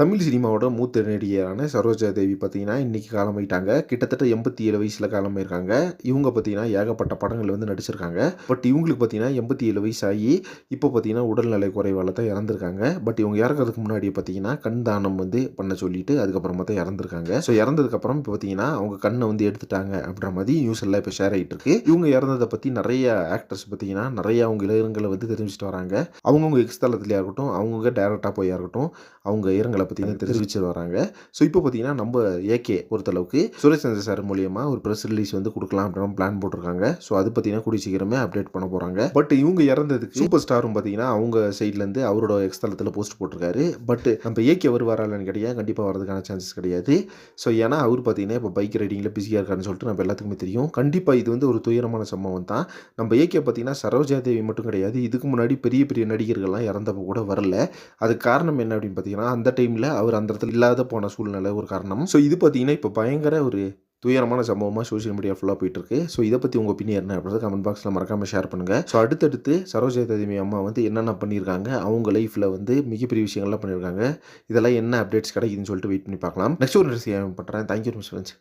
தமிழ் சினிமாவோட மூத்த நடிகையான சரோஜா தேவி பார்த்தீங்கன்னா இன்றைக்கி காலமாயிட்டாங்க. கிட்டத்தட்ட எண்பத்தி ஏழு வயசில் காலமாயிருக்காங்க. இவங்க பார்த்தீங்கன்னா ஏகப்பட்ட படங்கள் வந்து நடிச்சிருக்காங்க. பட் இவங்களுக்கு பார்த்தீங்கன்னா எண்பத்தி ஏழு வயசு ஆகி இப்போ பார்த்தீங்கன்னா உடல்நலை குறைவால் தான் இறந்துருக்காங்க. பட் இவங்க இறக்கிறதுக்கு முன்னாடி பார்த்தீங்கன்னா கண் தானம் வந்து பண்ண சொல்லிட்டு அதுக்கப்புறமா தான் இறந்துருக்காங்க. ஸோ இறந்ததுக்கப்புறம் இப்போ பார்த்தீங்கன்னா அவங்க கண்ணை வந்து எடுத்துட்டாங்க அப்படின்ற மாதிரி நியூஸ் எல்லாம் இப்போ ஷேர் ஆகிட்டு இருக்கு. இவங்க இறந்ததை பற்றி நிறைய ஆக்டர்ஸ் பார்த்தீங்கன்னா நிறைய அவங்க இளங்கலை வந்து தெரிஞ்சிட்டு வராங்க. அவங்கவுங்க எக்ஸ்தலத்துலையாக இருக்கட்டும் அவங்கவுங்க டேரெக்டாக போய் இருக்கட்டும் அவங்க இறங்கலை பார்த்தீங்கன்னா தெரிவிச்சு வராங்க. ஸோ இப்போ பார்த்தீங்கன்னா நம்ம ஏகே பொறுத்தளவுக்கு சுரேஷ் சந்திர சார் மூலியமாக ஒரு ப்ரெஸ் ரிலீஸ் வந்து கொடுக்கலாம் அப்படின்னு பிளான் போட்டிருக்காங்க. ஸோ அது பார்த்தீங்கன்னா கூடிய சீக்கிரமே அப்டேட் பண்ண போகிறாங்க பட் இவங்க இறந்ததுக்கு சூப்பர் ஸ்டாரும் பார்த்தீங்கன்னா அவங்க சைட்லேருந்து அவரோட எக்ஸ் தளத்தில் போஸ்ட் போட்டிருக்காரு. பட் நம்ம ஏகே வருவாரான்னு கிடையாது கண்டிப்பாக வரதுக்கான சான்சஸ் கிடையாது. ஸோ ஏன்னா அவர் பார்த்தீங்கன்னா இப்போ பைக் ரைடிங்கில் பிஸியாக இருக்காருன்னு சொல்லிட்டு நம்ம எல்லாத்துக்குமே தெரியும். கண்டிப்பாக இது வந்து ஒரு துயரமான சம்பவம் தான். நம்ம ஏகே பார்த்தீங்கன்னா சரோஜா தேவி மட்டும் கிடையாது. இதுக்கு முன்னாடி பெரிய பெரிய நடிகர்கள்லாம் இறந்தப்போ கூட வரல. அதுக்கு காரணம் என்ன அப்படின்னு பார்த்தீங்கன்னா அந்த டைமில் அவர் அந்த இடத்துல இல்லாத போன சூழ்நிலை ஒரு காரணம். ஸோ இது பார்த்தீங்கன்னா இப்போ பயங்கர ஒரு துயரமான சம்பவமாக சோஷியல் மீடியா ஃபுல்லாக போயிட்டு இருக்கு ஸோ இதை பற்றி உங்கள் ஒப்பீனியன் என்ன அப்படின்றத கமெண்ட் பாக்ஸில் மறக்காமல் ஷேர் பண்ணுங்கள் ஸோ அடுத்தடுத்து சரோஜா தேவி அம்மா வந்து என்னென்ன பண்ணியிருக்காங்க அவங்க லைஃப்பில் வந்து மிகப்பெரிய விஷயங்கள்லாம் பண்ணியிருக்காங்க. இதெல்லாம் என்ன அப்டேட்ஸ் கிடைக்குதுன்னு சொல்லிட்டு வெயிட் பண்ணி பார்க்கலாம். நெக்ஸ்ட் ஒரு பண்ணுறேன் தேங்க்யூ மிஸ் ஃப்ரெண்ட்ஸ்